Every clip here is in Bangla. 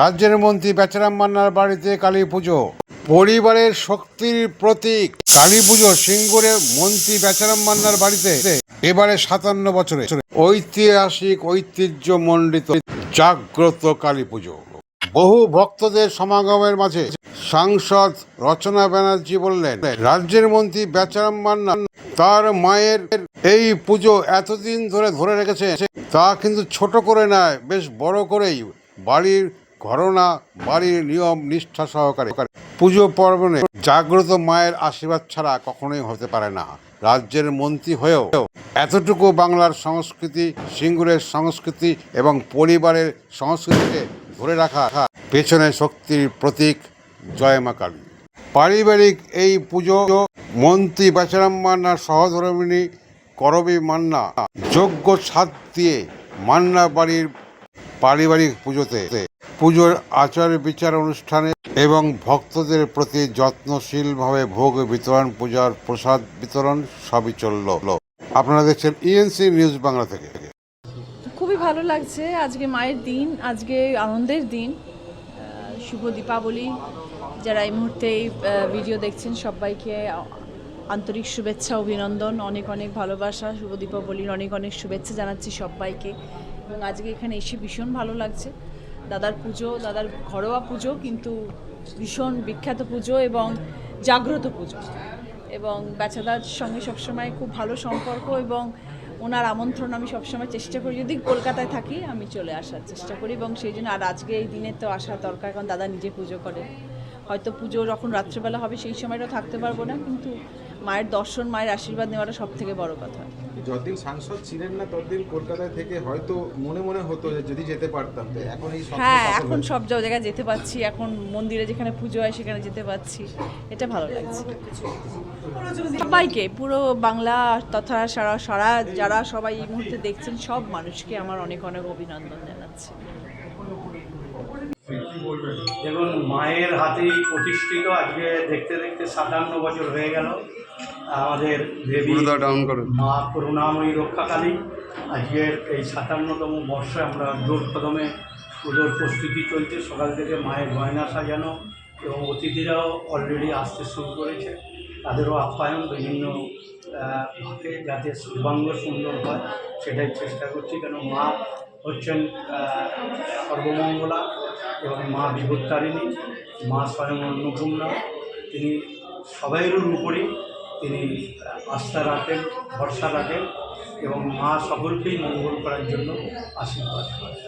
রাজ্যের মন্ত্রী বেচারাম মান্নার বাড়িতে কালী পুজো। পরিবারের শক্তির প্রতীক কালী পুজো সিঙ্গুরে মন্ত্রী বেচারাম মান্নার বাড়িতে। এবারে সাতান্ন বছরে। ঐতিহাসিক ঐতিহ্য মণ্ডিত জাগ্রত কালী পুজো। বহু ভক্তদের সমাগমের মাঝে সাংসদ রচনা ব্যানার্জি বললেন, রাজ্যের মন্ত্রী বেচারাম মান্না তার মায়ের এই পুজো এতদিন ধরে ধরে রেখেছে, তা কিন্তু ছোট করে নয়, বেশ বড় করেই বাড়ির ঘরনা বাড়ির নিয়ম, নিষ্ঠা সহকারে। পুজো পর্বণে জাগ্রত মায়ের আশীর্বাদ ছাড়া কখনোই হতে পারে না। রাজ্যের মন্ত্রী হয়েও এতটুকু বাংলার সংস্কৃতি, সিঙ্গুরের সংস্কৃতি এবং পরিবারের সংস্কৃতিকে ধরে রাখা পেছনে শক্তির প্রতীক জয় মা কালী। পারিবারিক এই পুজো মন্ত্রী বেচারাম মান্নার সহধর্মিনী করবী মান্না যোগ্য ছাদ দিয়ে মান্না বাড়ির পারিবারিক পুজোতে পুজোর আচার বিচার অনুষ্ঠানে এবং ভক্তদের প্রতি যত্নশীলভাবে ভোগ বিতরণ, পূজার প্রসাদ বিতরণ সবই চলল। আপনারা দেখছেন ইএনসি নিউজ বাংলা থেকে। খুবই ভালো লাগছে। আজকে মায়ের দিন, আজকে আনন্দের দিন। শুভ দীপাবলি। যারা এই মুহূর্তে এই ভিডিও দেখছেন, সবাইকে আন্তরিক শুভেচ্ছা, অভিনন্দন, অনেক অনেক ভালোবাসা। শুভ দীপাবলির অনেক অনেক শুভেচ্ছা জানাচ্ছি সবাইকে। এবং আজকে এখানে এসে ভীষণ ভালো লাগছে। দাদার পুজো, দাদার ঘরোয়া পুজো, কিন্তু ভীষণ বিখ্যাত পুজো এবং জাগ্রত পুজো। এবং বেচাদার সঙ্গে সবসময় খুব ভালো সম্পর্ক এবং ওনার আমন্ত্রণ আমি সবসময় চেষ্টা করি। যদি কলকাতায় থাকি, আমি চলে আসার চেষ্টা করি এবং সেই জন্য আর আজকে এই দিনে তো আসার দরকার, কারণ দাদা নিজে পুজো করে। হয়তো পুজো যখন রাত্রেবেলা হবে সেই সময়টা থাকতে পারব না কিন্তু মায়ের দর্শন মায়ের আশীর্বাদ নেওয়াটা সব থেকে বড় কথা। যতদিন সাংসদ ছিলেন না ততদিন কলকাতায় থেকে হয়তো মনে মনে হতো যে যদি যেতে পারতাম এখন এই হ্যাঁ এখন। সব জায়গায় যেতে পাচ্ছি এখন মন্দিরে যেখানে পুজো হয় সেখানে যেতে পাচ্ছি এটা ভালো লাগছে। সবাইকে পুরো বাংলা তথা সারা সারা যারা সবাই এই মুহূর্তে দেখছেন সব মানুষকে আমার অনেক অনেক অভিনন্দন জানাচ্ছি। দেখুন মায়ের হাতেই প্রতিষ্ঠিত আজকে দেখতে দেখতে সাতান্ন বছর হয়ে গেল। আমাদের দেবী মা করুণাময়ী রক্ষাকালী। আজকের এই সাতান্নতম বর্ষে আমরা জোর কদমে পুজোর প্রস্তুতি চলছে। সকাল থেকে মায়ের গয়না সাজানো এবং অতিথিরাও অলরেডি আসতে শুরু করেছে। তাদেরও আপ্যায়ন বিভিন্ন ভাবে যাতে সর্বাঙ্গ সুন্দর হয় সেটাই চেষ্টা করছি। কেন মা হচ্ছেন সর্বমঙ্গলা এবং মা বিপত্তারিণী মা স্বয়ং অন্নপূর্ণা তিনি সবাইয়ের উপরেই তিনি আস্থা রাখেন ভরসা রাখেন এবং মা সকলকেই মঙ্গল করার জন্য আশীর্বাদ করেন।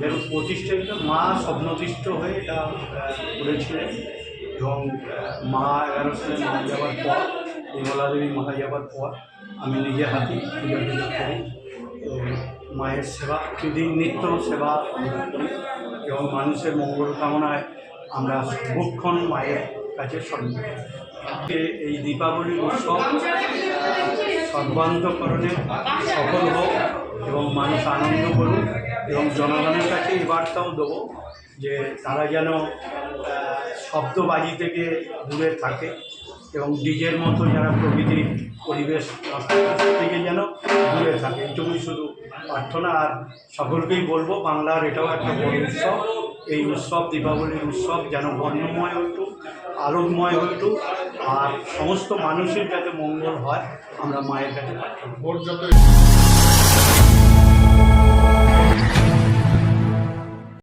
যেন প্রতিষ্ঠিত মা স্বপ্নতিষ্ঠ হয়ে এটা করেছিলেন এবং মা এগারো সালে মারা যাওয়ার পর বিমলা দেবী মারা যাওয়ার পর আমি নিজে হাতেই পূজা করি। মায়ের সেবা নিত্য সেবা আমরা করি এবং মানুষের মঙ্গল কামনায় আমরা সর্বক্ষণ মায়ের কাছে করি এই দীপাবলি উৎসব সর্বান্তকরণে সফল হোক এবং মানুষ আনন্দ করুক এবং জনগণের কাছে এই বার্তাও দেবো যে তারা যেন শব্দবাজি থেকে দূরে থাকে। এবং ডিজের মতো যারা প্রকৃতির পরিবেশ থেকে যেন দূরে থাকে। এইটুকুই শুধু প্রার্থনা, আর সকলকেই বলব, বাংলার এটাও একটা বড় উৎসব। এই উৎসব, দীপাবলির উৎসব যেন বর্ণময় হইতুক আলোকময় হইতুক আর সমস্ত মানুষের যাতে মঙ্গল হয়, আমরা মায়ের কাছে প্রার্থনা